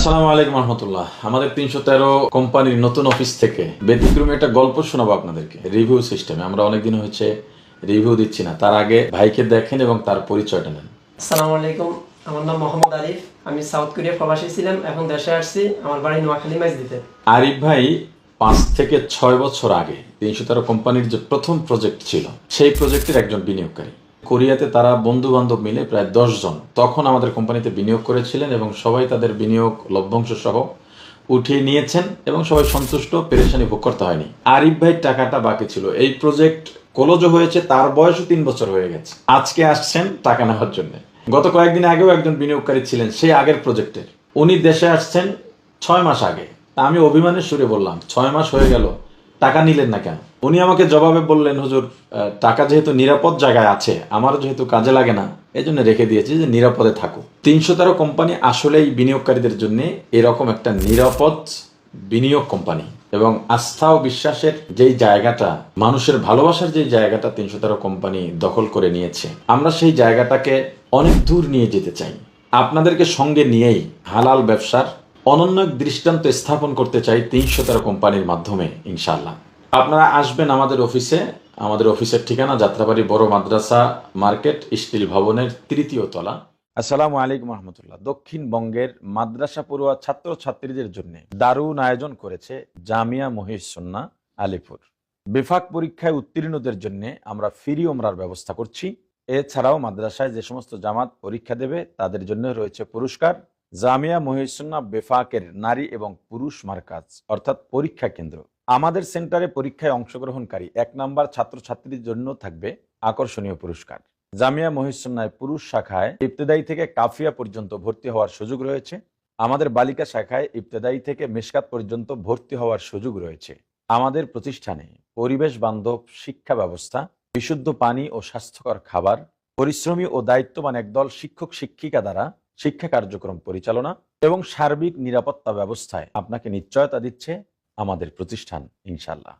আসসালামু আলাইকুম রহমতুল্লাহ। আমাদের তিনশো তেরো কোম্পানির নতুন অফিস থেকে ব্যতিক্রমে একটা গল্প শোনাবো আপনাদেরকে। রিভিউ সিস্টেমে আমরা অনেকদিন হয়েছে রিভিউ দিচ্ছি না। তার আগে ভাইকে দেখেন এবং তার পরিচয়টা নেন। আসসালামু আলাইকুম আমার নাম মোহাম্মদ আরিফ। আমি সাউথ কোরিয়া প্রবাসী ছিলাম এখন দেশে আসছি। আমার বাড়ি নোয়াখালী দিতে আরিফ ভাই পাঁচ থেকে ছয় বছর আগে তিনশো তেরো কোম্পানির যে প্রথম প্রজেক্ট ছিল সেই প্রজেক্টের একজন বিনিয়োগকারী। কোরিয়াতে তারা বন্ধু বান্ধব মিলে প্রায় জন। তখন আমাদের কোম্পানিতে বিনিয়োগ করেছিলেন এবং সবাই তাদের বিনিয়োগ লভ্যাংশ সহ উঠিয়ে নিয়েছেন এবং সবাই সন্তুষ্ট, পেরেশানি ভোগ করতে হয়নি। আরিফ ভাই টাকাটা বাকি ছিল। এই প্রজেক্ট কলজ হয়েছে, তার বয়সও তিন বছর হয়ে গেছে। আজকে আসছেন টাকা নেওয়ার জন্য। গত কয়েকদিন আগেও একজন বিনিয়োগকারী ছিলেন সেই আগের প্রজেক্টের। উনি দেশে আসছেন ছয় মাস আগে। আমি অভিমানের সুরে বললাম, ছয় মাস হয়ে গেল। টাকা নিলেন না কেন? উনি আমাকে জবাবে বললেন, হুজুর টাকা যেহেতু নিরাপদ জায়গায় আছে আমার যেহেতু কাজে লাগে না এই জন্য রেখে দিয়েছি যে নিরাপদে থাকুক। তিনশো তেরো কোম্পানি আসলেই বিনিয়োগকারীদের জন্য এরকম একটা নিরাপদ বিনিয়োগ কোম্পানি। এবং আস্থা ও বিশ্বাসের যেই জায়গাটা, মানুষের ভালোবাসার যেই জায়গাটা তিনশো তেরো কোম্পানি দখল করে নিয়েছে, আমরা সেই জায়গাটাকে অনেক দূর নিয়ে যেতে চাই। আপনাদেরকে সঙ্গে নিয়েই হালাল ব্যবসার অনন্য এক দৃষ্টান্ত স্থাপন করতে চাই তিনশো তেরো কোম্পানির মাধ্যমে ইনশাল্লাহ আপনারা আসবেন আমাদের অফিসে। আমাদের অফিসের ঠিকানা যাত্রাবাড়ি বড় মাদ্রাসা মার্কেট স্টিল ভবনের তৃতীয় তলা। আসসালামু আলাইকুম রহমতুল্লাহ। দক্ষিণবঙ্গের মাদ্রাসা পড়ুয়া ছাত্র ছাত্রীদের জন্য দারুণ আয়োজন করেছে জামিয়া মহিসন্না আলিপুর। বিফাক পরীক্ষায় উত্তীর্ণদের জন্য আমরা ফ্রি ওমরার ব্যবস্থা করছি। এছাড়াও মাদ্রাসায় যে সমস্ত জামাত পরীক্ষা দেবে, তাদের জন্য রয়েছে পুরস্কার। জামিয়া মহিসুন্না বেফাকের নারী এবং পুরুষ মার্কাজ, অর্থাৎ পরীক্ষা কেন্দ্র। আমাদের সেন্টারে পরীক্ষায় অংশগ্রহণকারী এক নাম্বার ছাত্রছাত্রীর জন্য থাকবে আকর্ষণীয় পুরস্কার। জামিয়া মহিসুন্নায় পুরুষ শাখায় ইবতেদায়ী থেকে কাফিয়া পর্যন্ত ভর্তি হওয়ার সুযোগ রয়েছে। আমাদের বালিকা শাখায় ইবতেদায়ী থেকে মেশকাত পর্যন্ত ভর্তি হওয়ার সুযোগ রয়েছে। আমাদের প্রতিষ্ঠানে পরিবেশ বান্ধব শিক্ষা ব্যবস্থা, বিশুদ্ধ পানি ও স্বাস্থ্যকর খাবার, পরিশ্রমী ও দায়িত্ববান একদল শিক্ষক শিক্ষিকা দ্বারা শিক্ষা কার্যক্রম পরিচালনা এবং সার্বিক নিরাপত্তা ব্যবস্থায় আপনাকে নিশ্চয়তা দিচ্ছে আমাদের প্রতিষ্ঠান ইনশাল্লাহ